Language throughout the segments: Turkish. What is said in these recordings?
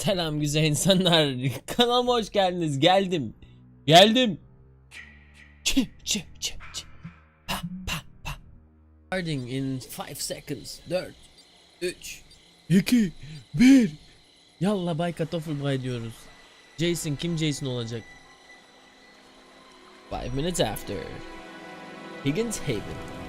Selam güzel insanlar. Kanalıma hoş geldiniz. Geldim. Geldim. Çı çı çı çı. Pa pa pa. Starting in 5 seconds. 4 3 2 1 Yalla Bay Kartoffelbrei diyoruz. Jason kim Jason olacak? 5 minutes after. Higgins Haven.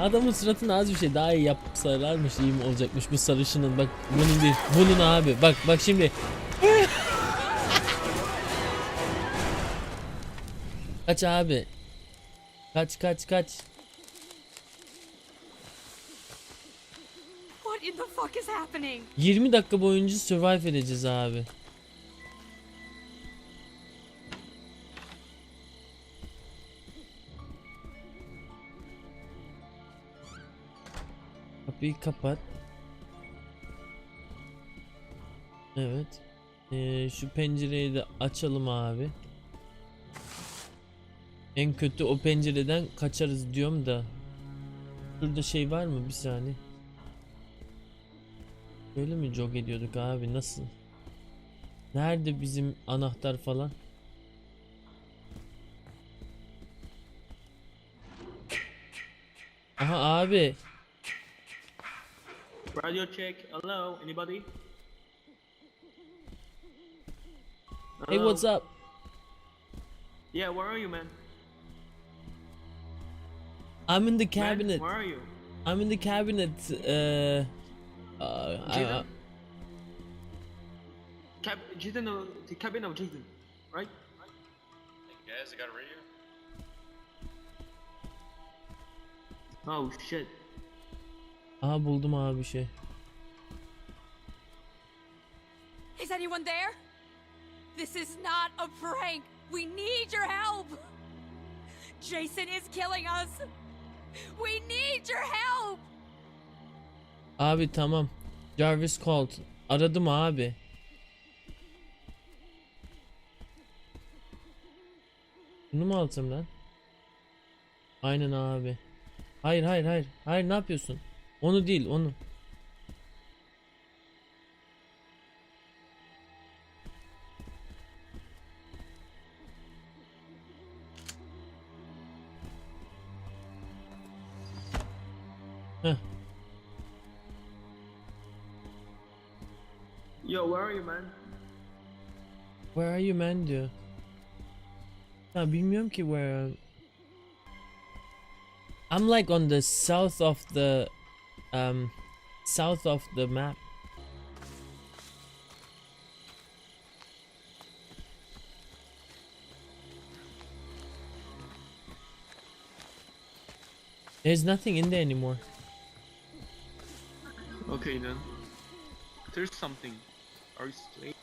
Adamın suratına az bir şey daha iyi yapsalarmış iyi mi olacakmış bu sarışının? Bak bunun değil bunun abi. Bak bak şimdi. Kaç abi? Kaç kaç kaç? What in the fuck is happening? 20 dakika boyunca survive edeceğiz abi Kapıyı kapat. Evet. Ee, şu pencereyi de açalım abi. En kötü o pencereden kaçarız diyorum da. Şurada şey var mı? Bir saniye. Böyle mi jog ediyorduk abi? Nasıl? Nerede bizim anahtar falan? Aha abi. Radio check. Hello, anybody? Hey what's up? Yeah, where are you, man? I'm in the Man, cabinet. where are you? I'm in the cabinet. Uh, uh, I, Jaden? Cab Jaden, uh, the cabin of Jaden, right? Hey guys, I got a radio. Oh shit. Aha buldum abi bir şey. Is anyone there? This is not a prank. We need your help. Jason is killing us. We need your help. Abi tamam. Jarvis called. Aradım abi. Bunu mu alsam lan? Aynen abi. Hayır hayır hayır. Hayır ne yapıyorsun? Onu değil onu. Heh. Yo, where are you, man? Where are you man diyor. Ya bilmiyorum ki where. I'm like on the south of the um south of the map. There's nothing in there anymore. Okay then. There's something. Are you straight?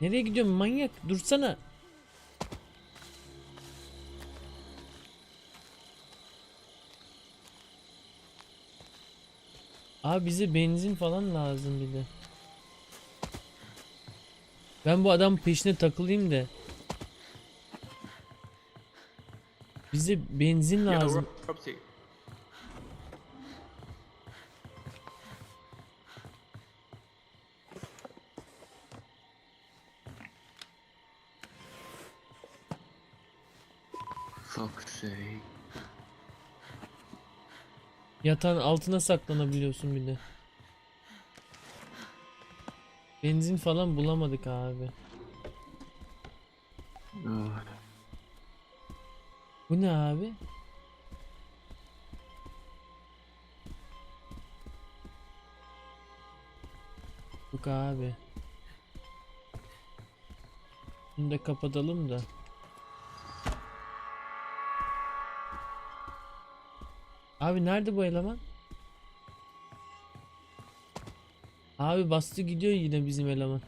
Nereye gidiyorsun manyak? Dursana. Abi bize benzin falan lazım bir de. Ben bu adam peşine takılayım da. Bize benzin lazım. Yatağın altına saklanabiliyorsun bir de. Benzin falan bulamadık abi. Bu ne abi? Yok abi. Bunu da kapatalım da. Abi nerede bu eleman? Abi bastı gidiyor yine bizim eleman.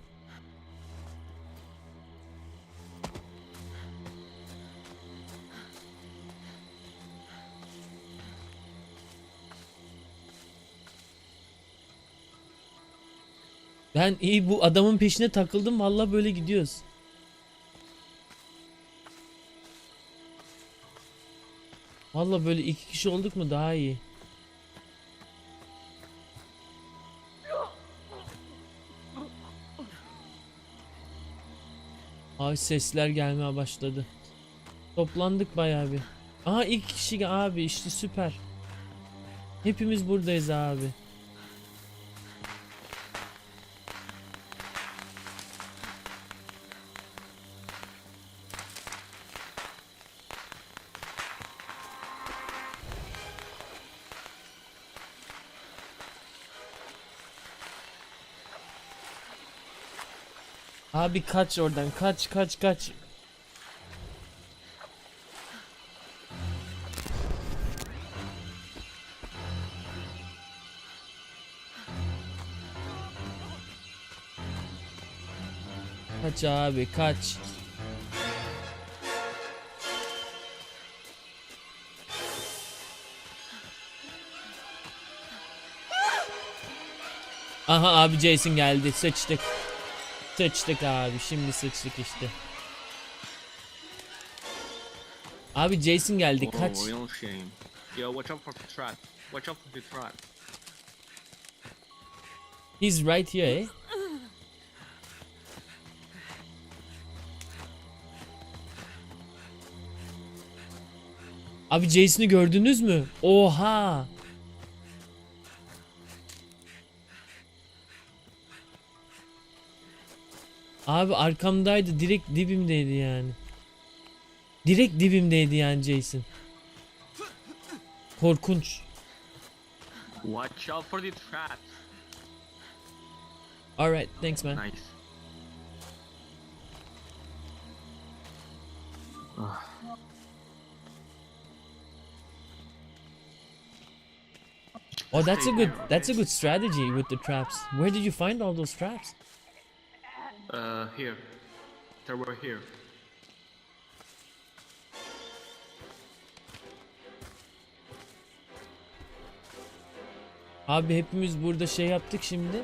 Ben iyi bu adamın peşine takıldım valla böyle gidiyoruz. Valla böyle iki kişi olduk mu daha iyi. Ay sesler gelmeye başladı. Toplandık bayağı bir. Aha iki kişi abi işte süper. Hepimiz buradayız abi. Abi kaç oradan kaç kaç kaç. Kaç abi kaç. Aha abi Jason geldi sıçtık. Sıçtık abi şimdi sıçtık işte. Abi Jason geldi kaç. Oh, real shame. Yo, watch out for the trap. Watch out for the trap. He's right here eh? Abi Jason'ı gördünüz mü? Oha! Abi arkamdaydı direkt dibimdeydi yani. Direkt dibimdeydi yani Jason. Korkunç. Watch out for the trap. Alright, thanks man. Nice. Oh, that's a good that's a good strategy with the traps. Where did you find all those traps? Uh, here. They were here. Abi hepimiz burada şey yaptık şimdi.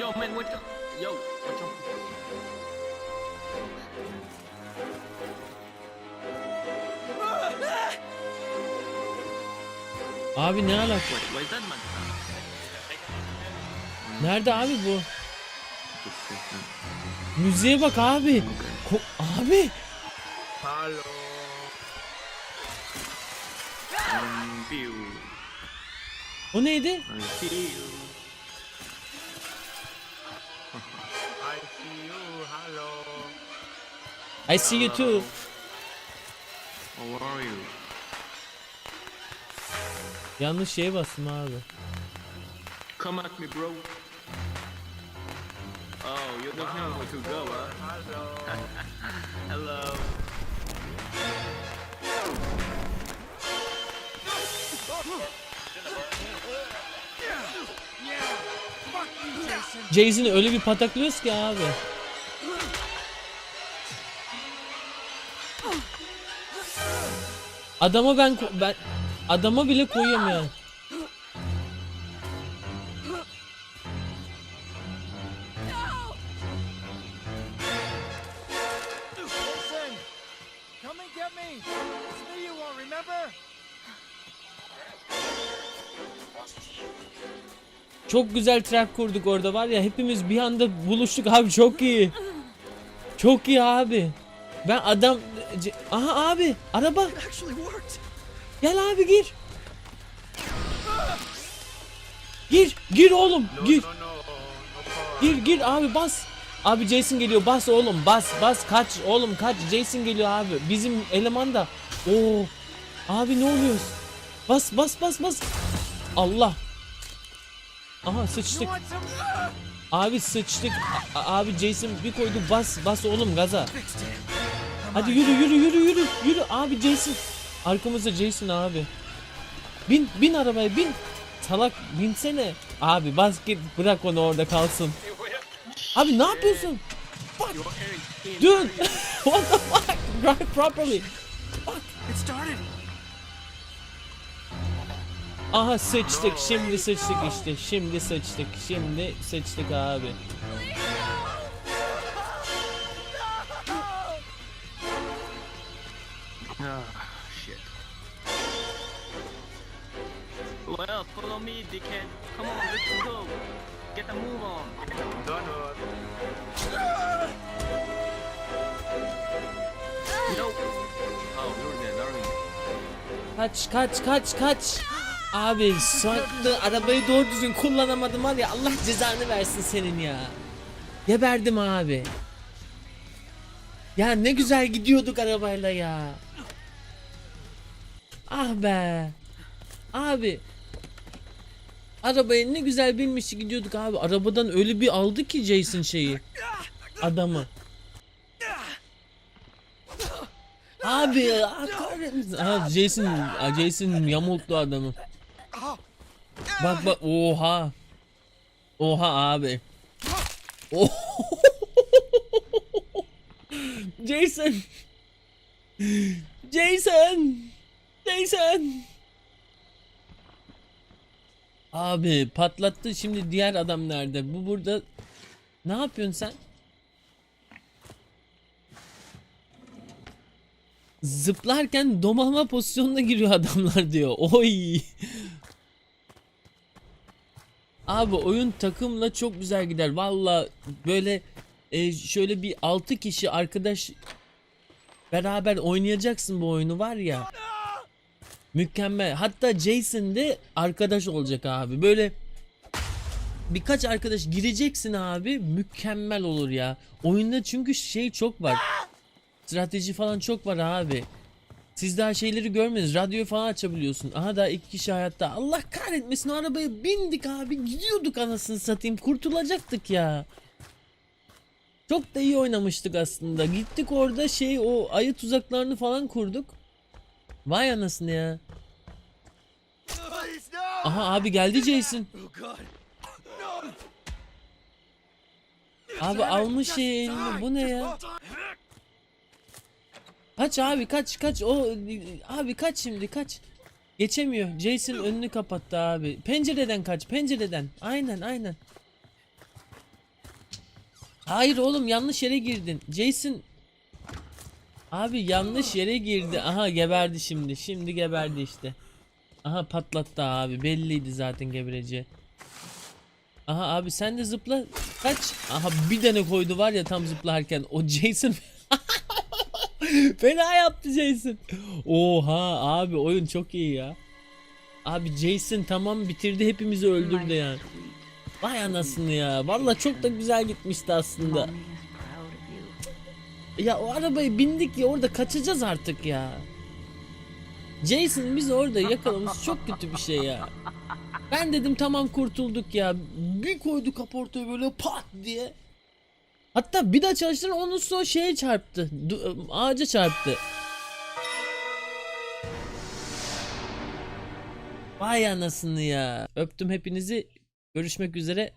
Yo, man, watch out. Yo, watch out. Abi ne alaka? Wait, is that man? Nerede abi bu? Müziğe bak abi. Ko- abi. View. O neydi? I see you. I see you, hello. I see you too. How are you? Yanlış şeye bastım abi. Come at me, bro. You don't know where to go, huh? Hello. Hello. Jason'ı öyle bir pataklıyoruz ki abi. Adama ben ben adama bile koyamıyorum. Come and get me! It's me you want, remember? Çok güzel trap kurduk orada var ya hepimiz bir anda buluştuk abi çok iyi. Çok iyi abi. Ben adam aha abi araba gel abi gir. Gir gir oğlum gir. Gir gir abi bas. Abi Jason geliyor bas oğlum bas bas kaç oğlum kaç Jason geliyor abi. Bizim eleman da. Oo. Abi ne oluyoruz? Bas bas bas bas. Allah. Aha sıçtık. Abi sıçtık. A- abi Jason bir koydu bas bas oğlum gaza. Hadi yürü yürü yürü yürü yürü abi Jason. Arkamızda Jason abi. Bin bin arabaya bin. Salak binsene. Abi bas git bırak onu orada kalsın. Abi ne yapıyorsun? Dude, what the fuck? Drive properly. It started! Aha sıçtık şimdi sıçtık işte şimdi sıçtık şimdi sıçtık abi. Ah, shit. Well, follow me, dickhead. Come on, let's go. Get a move on. Oh, you're darling. Kaç kaç kaç kaç. Abi saklı arabayı doğru düzgün kullanamadım var ya Allah cezanı versin senin ya. Geberdim abi. Ya ne güzel gidiyorduk arabayla ya. Ah be. Abi. Arabayı ne güzel binmiş gidiyorduk abi. Arabadan öyle bir aldı ki Jason şeyi. Adamı. Abi ah, kahretsin. Aha, Jason, Jason yamulttu adamı. Bak bak oha. Oha abi. Oh. Jason. Jason. Jason. Abi patlattı şimdi diğer adam nerede? Bu burada ne yapıyorsun sen? Zıplarken domalma pozisyonuna giriyor adamlar diyor. Oy. Abi oyun takımla çok güzel gider. Valla böyle e, şöyle bir 6 kişi arkadaş beraber oynayacaksın bu oyunu var ya. Mükemmel. Hatta Jason de arkadaş olacak abi. Böyle birkaç arkadaş gireceksin abi. Mükemmel olur ya. Oyunda çünkü şey çok var. Strateji falan çok var abi. Siz daha şeyleri görmediniz. Radyo falan açabiliyorsun. Aha da iki kişi hayatta. Allah kahretmesin o arabaya bindik abi. Gidiyorduk anasını satayım. Kurtulacaktık ya. Çok da iyi oynamıştık aslında. Gittik orada şey o ayı tuzaklarını falan kurduk. Vay anasını ya. Aha abi geldi Jason. Abi almış elini. Bu ne ya? Kaç abi kaç kaç o abi kaç şimdi kaç. Geçemiyor. Jason önünü kapattı abi. Pencereden kaç pencereden. Aynen aynen. Hayır oğlum yanlış yere girdin. Jason Abi yanlış yere girdi. Aha geberdi şimdi. Şimdi geberdi işte. Aha patlattı abi. Belliydi zaten gebereceği. Aha abi sen de zıpla. Kaç. Aha bir tane koydu var ya tam zıplarken. O Jason Fena yaptı Jason. Oha abi oyun çok iyi ya. Abi Jason tamam bitirdi hepimizi öldürdü yani. Vay anasını ya. Valla çok da güzel gitmişti aslında. Ya o arabayı bindik ya orada kaçacağız artık ya. Jason bizi orada yakalamış çok kötü bir şey ya. Ben dedim tamam kurtulduk ya. Bir koydu kaportaya böyle pat diye. Hatta bir daha çalıştırın onun sonra şeye çarptı. Ağaca çarptı. Vay anasını ya. Öptüm hepinizi. Görüşmek üzere.